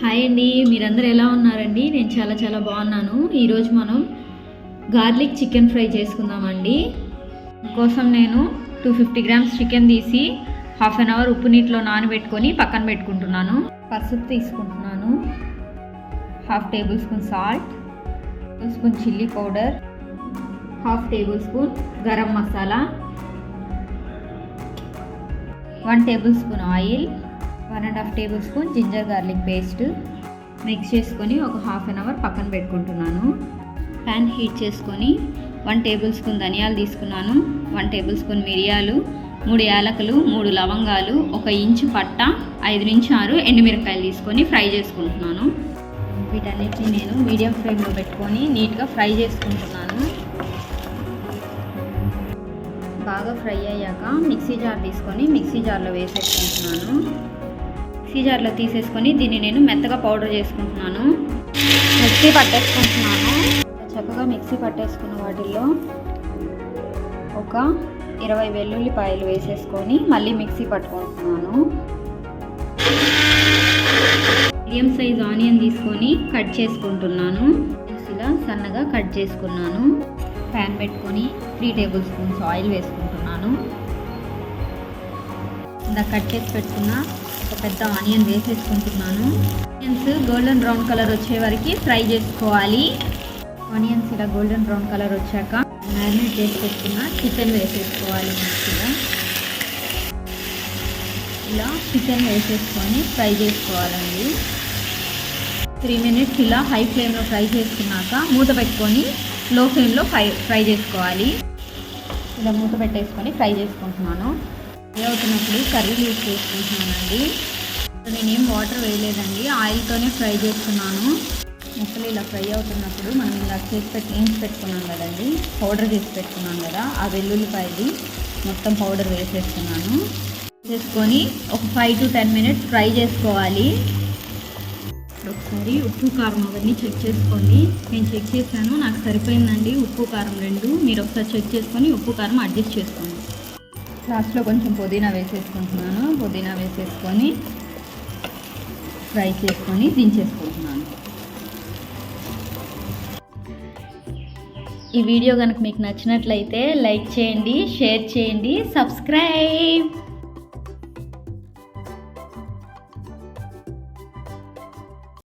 Hi అండి మీరందరూ ఎలా ఉన్నారండి? నేను చాలా చాలా బాగున్నాను. ఈరోజు మనం గార్లిక్ చికెన్ ఫ్రై చేసుకుందామండి. కోసం నేను టూ ఫిఫ్టీ గ్రామ్స్ చికెన్ తీసి హాఫ్ అన్ అవర్ ఉప్పు నీటిలో నానబెట్టుకొని పక్కన పెట్టుకుంటున్నాను. పసుపు తీసుకుంటున్నాను. Half tablespoon salt tablespoon chilli powder half tablespoon garam masala one tablespoon oil one and half tablespoon ginger garlic paste mix చేసుకొని ఒక హాఫ్ అన్ అవర్ పక్కన పెట్టుకుంటున్నాను. ప్యాన్ హీట్ చేసుకొని వన్ టేబుల్ స్పూన్ ధనియాలు తీసుకున్నాను. వన్ టేబుల్ స్పూన్ మిరియాలు మూడు యాలకులు మూడు లవంగాలు ఒక ఇంచు పట్ట ఐదు నుంచి ఆరు ఎండుమిరపకాయలు తీసుకొని ఫ్రై చేసుకుంటున్నాను. వీటన్నిటిని నేను మీడియం ఫ్లేమ్లో పెట్టుకొని నీట్గా ఫ్రై చేసుకుంటున్నాను. బాగా ఫ్రై అయ్యాక మిక్సీ జార్ తీసుకొని మిక్సీ జార్లో వేసేసుకుంటున్నాను. మిక్సీ జార్లో తీసేసుకొని దీన్ని నేను మెత్తగా పౌడర్ చేసుకుంటున్నాను. మిక్సీ పట్టేసుకుంటున్నాను. చక్కగా మిక్సీ పట్టేసుకున్న వాటిల్లో ఒక ఇరవై వెల్లుల్లిపాయలు వేసేసుకొని మళ్ళీ మిక్సీ పట్టుకుంటున్నాను. మీడియం సైజ్ ఆనియన్ తీసుకొని కట్ చేసుకుంటున్నాను. ఇలా సన్నగా కట్ చేసుకున్నాను. ప్యాన్ పెట్టుకొని త్రీ టేబుల్ స్పూన్స్ ఆయిల్ వేసుకుంటున్నాను. ఇందాక కట్ చేసి పెట్టుకున్న పెద్ద ఆనియన్ వేసేసుకుంటున్నాను. ఆనియన్స్ గోల్డెన్ బ్రౌన్ కలర్ వచ్చే వరకు ఫ్రై చేసుకోవాలి. ఆనియన్స్ ఇలా గోల్డెన్ బ్రౌన్ కలర్ వచ్చాక మ్యారినేట్ చేసి పెట్టుకున్న చికెన్ వేసేసుకోవాలి మంచిగా. ఇలా చికెన్ వేసేసుకొని ఫ్రై చేసుకోవాలండి. త్రీ మినిట్స్ ఇలా హై ఫ్లేమ్లో ఫ్రై చేసుకున్నాక మూత పెట్టుకొని లో ఫ్లేమ్లో ఫ్రై ఫ్రై చేసుకోవాలి. ఇలా మూత పెట్టేసుకొని ఫ్రై చేసుకుంటున్నాను. ఫ్రై అవుతున్నప్పుడు కర్రీ యూజ్ చేసుకుంటున్నానండి. నేనేం వాటర్ వేయలేదండి. ఆయిల్తోనే ఫ్రై చేస్తున్నాను. ముక్కలు ఇలా ఫ్రై అవుతున్నప్పుడు మనం ఇలా చేసి పెట్టి పెట్టుకున్నాం కదండి. పౌడర్ చేసి పెట్టుకున్నాం కదా ఆ వెల్లుల్లిపాయది మొత్తం పౌడర్ వేసేస్తున్నాను. వేసేసుకొని ఒక five to ten minutes fry చేసుకోవాలి. ఒకసారి ఉప్పు కారం అవన్నీ చెక్ చేసుకోండి. నేను చెక్ చేశాను నాకు సరిపోయిందండి ఉప్పు కారం రెండు. మీరు ఒకసారి చెక్ చేసుకొని ఉప్పు కారం అడ్జస్ట్ చేసుకోండి. లాస్ట్లో కొంచెం పుదీనా వేసేసుకుంటున్నాను. పుదీనా వేసేసుకొని ఫ్రై చేసుకొని దించేసుకుంటున్నాను. ఈ వీడియో కనుక మీకు నచ్చినట్లయితే లైక్ చేయండి షేర్ చేయండి సబ్స్క్రైబ్!